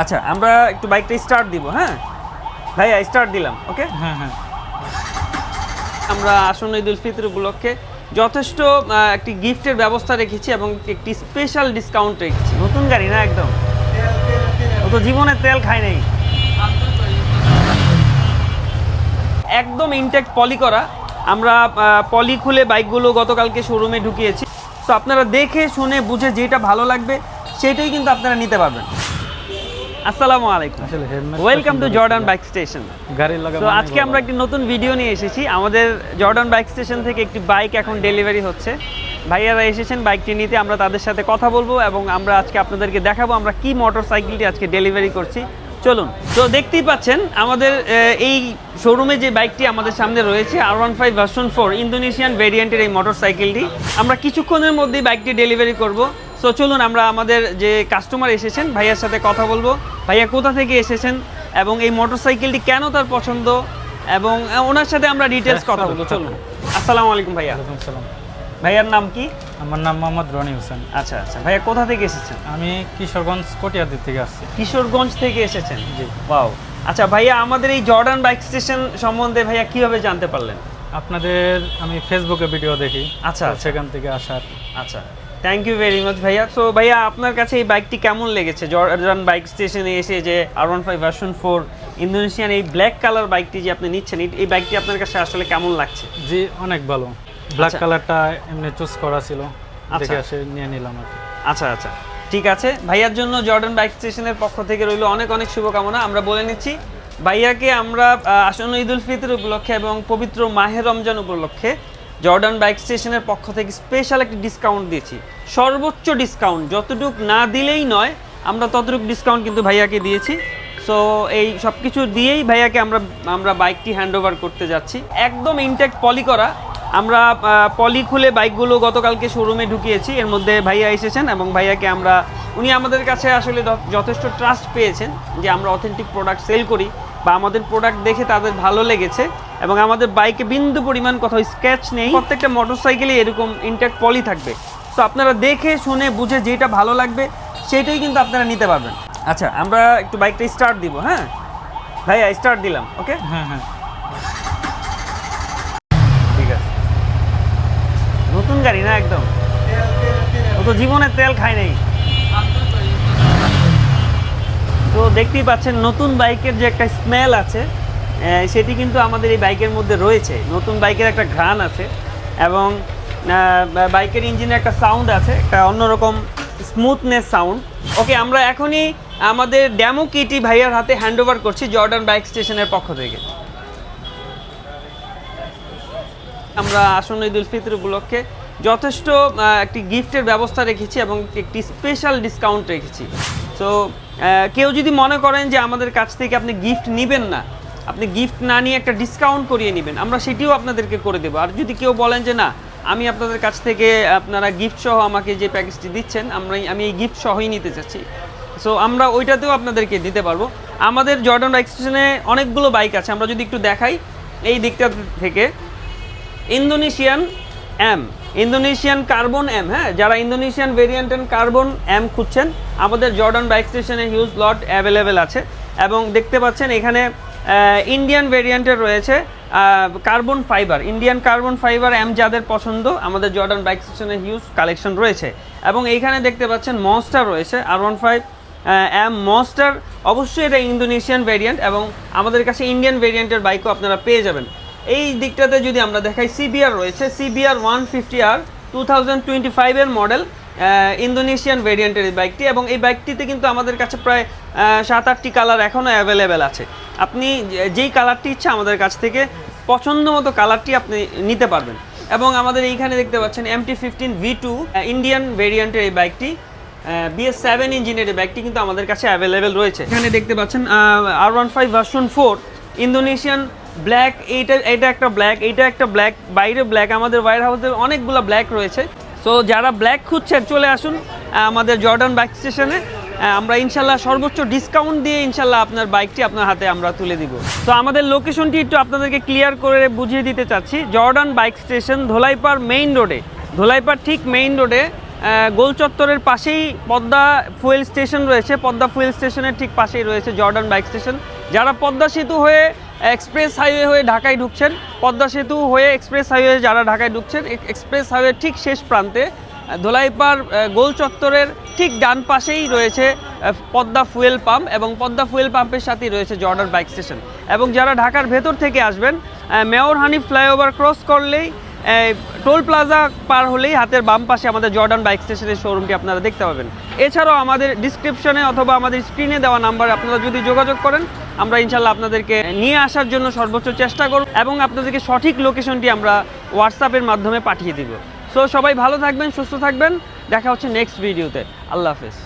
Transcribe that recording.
আচ্ছা আমরা একটু বাইকটা স্টার্ট দিব হ্যাঁ? ভাইয়া স্টার্ট দিলাম ওকে হ্যাঁ হ্যাঁ। আমরা আসন্ন ঈদ উল ফিতর উপলক্ষে যথেষ্ট একটি গিফটের ব্যবস্থা রেখেছি এবং একটি স্পেশাল ডিসকাউন্ট রেখেছি। নতুন গাড়ি না একদম? ও তো জীবনে তেল খায় নাই। একদম ইনটেক্ট পলি করা। আমরা পলি খুলে বাইকগুলো গতকালকে শোরুমে ঢুকিয়েছি। তো আপনারা দেখে শুনে বুঝে যেটা ভালো লাগবে সেটাই কিন্তু আপনারা নিতে পারবেন। আসসালামু আলাইকুম। Welcome to Jordan bike station তো আজকে আমরা একটি নতুন ভিডিও নিয়ে এসেছি। আমাদের জর্ডান বাইক স্টেশন থেকে একটি বাইক এখন ডেলিভারি হচ্ছে। ভাইয়ারা এসেছেন বাইকটি নিতে আমরা তাদের সাথে কথা বলব এবং আমরা আজকে আপনাদেরকে দেখাবো আমরা কি মোটর সাইকেলটি আজকে ডেলিভারি করছি। চলুন। তো দেখতেই পাচ্ছেন আমাদের এই শোরুমে যে বাইকটি আমাদের সামনে রয়েছে R one five version four Indonesian ভেরিয়েন্টের এই মোটর সাইকেলটি আমরা কিছুক্ষণের মধ্যেই বাইকটি ডেলিভারি করব। সো চলুন আমরা আমাদের যে কাস্টমার এসেছেন ভাইয়ার সাথে কথা বলব। ভাইয়া কোথা থেকে এসেছেন এবং এই মোটর সাইকেলটি কেন তার পছন্দ? এবং ওনার সাথে আমরা ডিটেলস কথা বলব। চলুন। আসসালামু আলাইকুম ভাইয়া। ওয়ালাইকুম সালাম ভাইয়ার নাম কি? আমার নাম মোহাম্মদ রনি হোসেন। আচ্ছা আচ্ছা। ভাইয়া কোথা থেকে এসেছেন? আমি কিশোরগঞ্জ কটিয়াদি থেকে আসছি। কিশোরগঞ্জ থেকে এসেছেন? জি। ওয়াও আচ্ছা ভাইয়া আমাদের এই জর্ডান বাইক স্টেশন সম্বন্ধে ভাইয়া কীভাবে জানতে পারলেন? আপনাদের আমি ফেসবুকে ভিডিও দেখি। আচ্ছা, আচ্ছা। সেখান থেকে আসার। আচ্ছা। থ্যাংক ইউ ভেরি মাচ ভাইয়া। তো ভাইয়া আপনার কাছে এই বাইকটি কেমন লেগেছে? জর্ডান বাইক স্টেশনে এসে যে R one five version four Indonesian এই ব্ল্যাক কালার বাইকটি যে আপনি নিচ্ছেন এই- বাইকটি আপনার কাছে আসলে কেমন লাগছে? জি অনেক ভালো। ব্ল্যাক আচ্ছা। কালারটা এমনি চুজ করা ছিল। আচ্ছা। দেখে আসে নিয়ে নিলাম আর আচ্ছা আচ্ছা। ঠিক আছে। ভাইয়ার জন্য জর্ডান বাইক স্টেশনের পক্ষ থেকে রইল অনেক অনেক শুভকামনা। আমরা বলে নিচ্ছি ভাইয়াকে আমরা আসন্ন ঈদ উল ফিতর উপলক্ষে এবং পবিত্র মাহে রমজান উপলক্ষে জর্ডান বাইক স্টেশনের পক্ষ থেকে স্পেশাল একটি ডিসকাউন্ট দিয়েছি। সর্বোচ্চ ডিসকাউন্ট যতটুক না দিলেই নয়, আমরা ততটুকু ডিসকাউন্ট কিন্তু ভাইয়াকে দিয়েছি। সো এই সব কিছু দিয়েই ভাইয়াকে আমরা আমরা বাইকটি হ্যান্ড ওভার করতে যাচ্ছি। একদম ইনট্যাক্ট পলি করা। আমরা পলি খুলে বাইকগুলো গতকালকে শোরুমে ঢুকিয়েছি। এর মধ্যে ভাইয়া এসেছেন এবং ভাইয়াকে আমরা, উনি আমাদের কাছে আসলে যথেষ্ট ট্রাস্ট পেয়েছেন যে আমরা অথেন্টিক প্রোডাক্ট সেল করি বা আমাদের প্রোডাক্ট দেখে তাদের ভালো লেগেছে। এবং আমাদের বাইকে বিন্দু পরিমাণ কোথাও স্ক্র্যাচ নেই। প্রত্যেকটা মোটরসাইকেলে এরকম ইন্ট্যাক্ট পলি থাকবে। তো আপনারা দেখে শুনে বুঝে যেটা ভালো লাগবে সেটাই কিন্তু আপনারা নিতে পারবেন। আচ্ছা আমরা একটু বাইকটা স্টার্ট দিব হ্যাঁ? ভাইয়া স্টার্ট দিলাম ওকে হ্যাঁ হ্যাঁ। ঠিক আছে। নতুন গাড়ি না একদম? ও তো জীবনে তেল খায় নাই। তো দেখতেই পাচ্ছেন নতুন বাইকের যে একটা স্মেল আছে সেটি কিন্তু আমাদের এই বাইকের মধ্যে রয়েছে। নতুন বাইকের একটা ঘ্রাণ আছে এবং বাইকের ইঞ্জিনে একটা সাউন্ড আছে, একটা অন্যরকম স্মুথনেস সাউন্ড ওকে আমরা এখনই আমাদের ড্যামো কিটি ভাইয়ার হাতে হ্যান্ড ওভার করছি জর্ডান বাইক স্টেশনের পক্ষ থেকে। আমরা আসন্ন ঈদ উল ফিতর উপলক্ষে যথেষ্ট একটি গিফটের ব্যবস্থা রেখেছি এবং একটি স্পেশাল ডিসকাউন্ট রেখেছি। তো কেউ যদি মনে করেন যে আমাদের কাছ থেকে আপনি গিফট নেবেন না আপনি গিফট না নিয়ে একটা ডিসকাউন্ট করিয়ে নেবেন, আমরা সেটিও আপনাদেরকে করে দেবো। আর যদি কেউ বলেন যে, না, আমি আপনাদের কাছ থেকে আপনারা গিফট সহ আমাকে যে প্যাকেজটি দিচ্ছেন আমরা আমি এই গিফট সহই নিতে চাচ্ছি। সো আমরা ওইটাতেও আপনাদেরকে দিতে পারব। আমাদের জর্ডন বাইক স্টেশনে অনেকগুলো বাইক আছে, আমরা যদি একটু দেখাই এই দিকটা থেকে। Indonesian M Indonesian carbon M হ্যাঁ যারা Indonesian variant and carbon M খুঁজছেন, আমাদের জর্ডন বাইক স্টেশনে হিউজ লট অ্যাভেলেবেল আছে। এবং দেখতে পাচ্ছেন এখানে ইন্ডিয়ান ভেরিয়েন্টের রয়েছে carbon fibre Indian carbon fibre M যাদের পছন্দ, আমাদের জর্ডান বাইক স্টেশনে হিউজ কালেকশন রয়েছে। এবং এইখানে দেখতে পাচ্ছেন মনস্টার রয়েছে R one five M monster অবশ্যই এটা ইন্দোনেশিয়ান ভেরিয়েন্ট এবং আমাদের কাছে ইন্ডিয়ান ভেরিয়েন্টের বাইকও আপনারা পেয়ে যাবেন। এই দিকটাতে যদি আমরা দেখাই সিবিআর রয়েছে CBR one fifty R two thousand twenty ফাইভের মডেল ইন্দোনেশিয়ান ভেরিয়েন্টের এই বাইকটি এবং এই বাইকটিতে কিন্তু আমাদের কাছে প্রায় সাত, আটটি কালার এখনও অ্যাভেলেবেল আছে। আপনি যেই কালারটি ইচ্ছা আমাদের কাছ থেকে, পছন্দ মতো কালারটি আপনি নিতে পারবেন। এবং আমাদের এইখানে দেখতে পাচ্ছেন MT fifteen V two Indian ভেরিয়েন্টের এই বাইকটি বিএস সেভেন ইঞ্জিনের এই বাইকটি কিন্তু আমাদের কাছে অ্যাভেলেবেল রয়েছে। এখানে দেখতে পাচ্ছেন R one five version four Indonesian black এইটা এটা একটা ব্ল্যাক এইটা একটা ব্ল্যাক বাইরে ব্ল্যাক আমাদের ওয়ার হাউসের অনেকগুলো ব্ল্যাক রয়েছে। সো যারা ব্ল্যাক খুঁজছেন, চলে আসুন আমাদের জর্ডান বাইক স্টেশনে আমরা ইনশাল্লাহ সর্বোচ্চ ডিসকাউন্ট দিয়ে ইনশাল্লাহ আপনার বাইকটি আপনার হাতে আমরা তুলে দিব। তো আমাদের লোকেশনটি একটু আপনাদেরকে ক্লিয়ার করে বুঝিয়ে দিতে চাচ্ছি। Jordan bike station Dholaipar main রোডে ধোলাইপাড় ঠিক মেইন রোডে গোল চত্বরের পাশেই পদ্মা ফুয়েল স্টেশন রয়েছে। পদ্মা ফুয়েল স্টেশনের ঠিক পাশেই রয়েছে জর্ডান বাইক স্টেশন যারা পদ্মা সেতু হয়ে এক্সপ্রেস হাইওয়ে হয়ে ঢাকায় ঢুকছেন, পদ্মা সেতু হয়ে এক্সপ্রেস হাইওয়ে যারা ঢাকায় ঢুকছেন এক্সপ্রেস হাইওয়ে ঠিক শেষ প্রান্তে ধোলাইপাড় আহ, গোল চত্বরের ঠিক ডান পাশেই রয়েছে পদ্মা ফুয়েল পাম্প এবং পদ্মা ফুয়েল পাম্পের সাথেই রয়েছে জর্ডান বাইক স্টেশন। এবং যারা ঢাকার ভেতর থেকে আসবেন মেয়র হানিফ ফ্লাইওভার ক্রস করলেই টোল প্লাজা পার হলেই হাতের বাম পাশে আমাদের জর্ডান বাইক স্টেশনের শোরুমটি আপনারা দেখতে পাবেন। এছাড়াও আমাদের ডিসক্রিপশনে অথবা আমাদের স্ক্রিনে দেওয়া নাম্বার আপনারা যদি যোগাযোগ করেন আমরা ইনশাল্লাহ আপনাদেরকে নিয়ে আসার জন্য সর্বোচ্চ চেষ্টা করব এবং আপনাদেরকে সঠিক লোকেশনটি আমরা হোয়াটসঅ্যাপের মাধ্যমে পাঠিয়ে দিব। সো সবাই ভালো থাকবেন সুস্থ থাকবেন। দেখা হচ্ছে নেক্সট ভিডিওতে আল্লাহ হাফেজ।